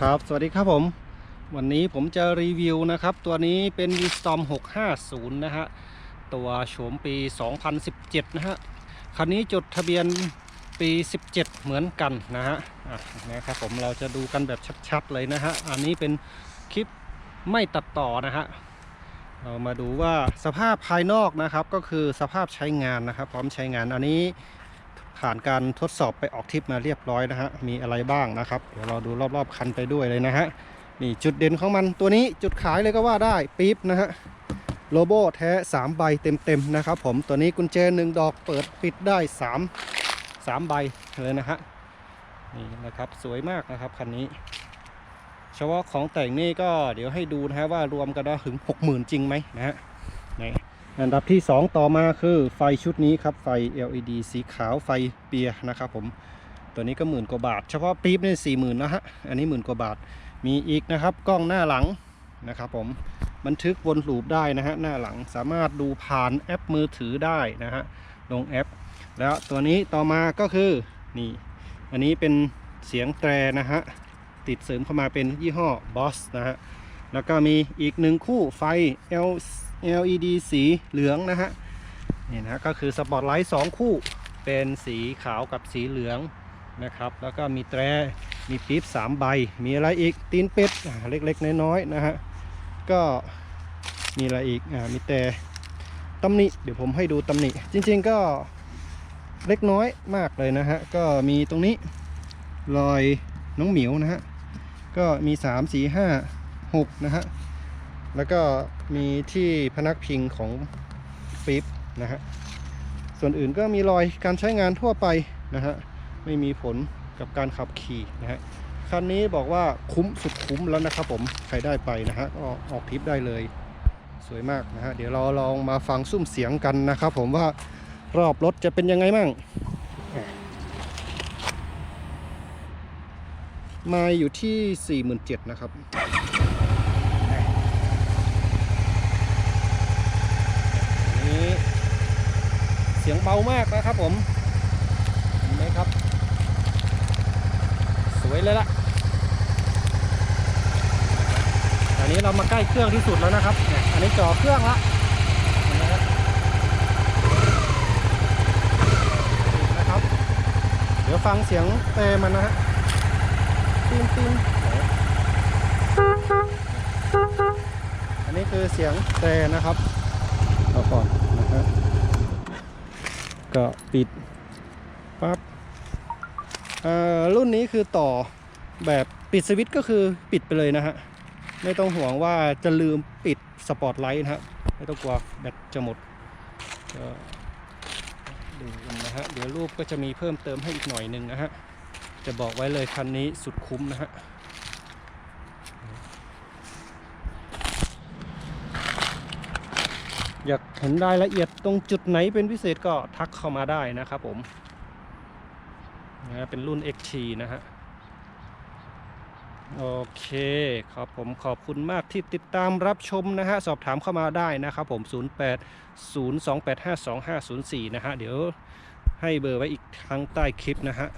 ครับ สวัสดีครับผม วันนี้ผมจะรีวิวนะครับ ตัวนี้เป็น Wisdom 650 นะฮะ ตัวโฉมปี 2017 นะฮะ คันนี้จดทะเบียนปี 17 เหมือนกันนะฮะอะนะครับผมเราจะดูกันแบบชัดๆเลยนะฮะ อันนี้เป็นคลิปไม่ตัดต่อนะฮะ เรามาดูว่าสภาพภายนอกนะครับ ก็คือสภาพใช้งานนะครับ พร้อมใช้งาน อันนี้ ผ่านการทดสอบไปออกทริปมาเรียบร้อยนะฮะ มีอะไรบ้างนะครับ เดี๋ยวเราดูรอบๆคันไปด้วยเลยนะฮะ นี่จุดเด่นของมันตัวนี้จุดขายเลยก็ว่าได้ปี๊บนะฮะโลโบแท้ 3 ใบเต็มๆนะครับผมตัวนี้กุญแจหนึ่งดอกเปิดปิดได้ 3 3 ใบเลยนะฮะนี่นะครับสวยมากนะครับคันนี้ เฉพาะของแต่งนี่ก็เดี๋ยวให้ดูนะฮะว่ารวมกันแล้วถึง 60,000 จริงไหมนะฮะ อันดับที่ 2 ต่อมาคือไฟชุดนี้ครับ ไฟ LED สีขาวไฟเปียนะครับผม ตัวนี้ก็หมื่นกว่าบาท เฉพาะปี๊บนี่สี่หมื่นนะฮะ อันนี้หมื่นกว่าบาท มีอีกนะครับ กล้องหน้าหลังนะครับผม บันทึกวนลูปได้นะฮะ หน้าหลัง สามารถดูผ่านแอปมือถือได้นะฮะ ลงแอป แล้วตัวนี้ต่อมาก็คือนี่ อันนี้เป็นเสียงแตรนะฮะ ติดเสริมเข้ามาเป็นยี่ห้อ Boss นะฮะ แล้วก็มีอีกหนึ่งคู่ไฟ L LED สีเหลืองนะฮะนี่นะก็คือสปอตไลท์2คู่เป็นสีขาวกับสีเหลืองนะครับ แล้วก็มีแตรมีปี๊บ3ใบ มีอะไรอีกตีนเป็ดอ่าเล็กๆ น้อยๆนะฮะก็มีอะไรอีกอ่ามีแต่ตำหนิเดี๋ยวผมให้ดูตำหนิจริงๆก็เล็กน้อยมากเลยนะฮะก็มีตรงนี้รอยน้องเหมียวนะฮะก็มี 3 4 5 6 นะฮะ แล้วก็มีที่พนักพิงของปี๊บนะฮะ ส่วนอื่นก็มีรอยการใช้งานทั่วไปนะฮะ ไม่มีผลกับการขับขี่นะฮะ คันนี้บอกว่าคุ้มสุดคุ้มแล้วนะครับผม ใครได้ไปนะฮะก็ออกทริปได้เลย สวยมากนะฮะ เดี๋ยวเราลองมาฟังซุ้มเสียงกันนะครับผมว่ารอบรถจะเป็นยังไงมั่งมาอยู่ที่ 47,000นะครับ นี้เสียงเบามากนะครับผมเห็นไหมครับ สวยเลยล่ะอันนี้เรามาใกล้เครื่องที่สุดแล้วนะครับเนี่ยอันนี้จ่อเครื่องละเห็นไหมครับนี่นะครับ เดี๋ยวฟังเสียงเตะมันนะฮะตีนตีนอันนี้คือเสียงเตะนะครับเอาก่อนนะฮะ ก็ปิดปั๊บอ่อรุ่นนี้คือต่อแบบปิดสวิตช์ก็คือปิดไปเลยนะฮะ ไม่ต้องห่วงว่าจะลืมปิดสปอตไลท์นะฮะ ไม่ต้องกลัวแบตจะหมดก็ดูกันนะฮะ เดี๋ยวรูปก็จะมีเพิ่มเติมให้อีกหน่อยหนึ่งนะฮะ จะบอกไว้เลยคันนี้สุดคุ้มนะฮะ อยากเห็นรายละเอียดตรงจุดไหนเป็นพิเศษก็ทักเข้ามาได้นะครับผมนะฮะเป็นรุ่น XT นะฮะ โอเคครับผมขอบคุณมากที่ติดตามรับชมนะฮะ สอบถามเข้ามาได้นะครับผม 08 02852504 นะฮะ เดี๋ยวให้เบอร์ไว้อีกครั้งใต้คลิปนะฮะ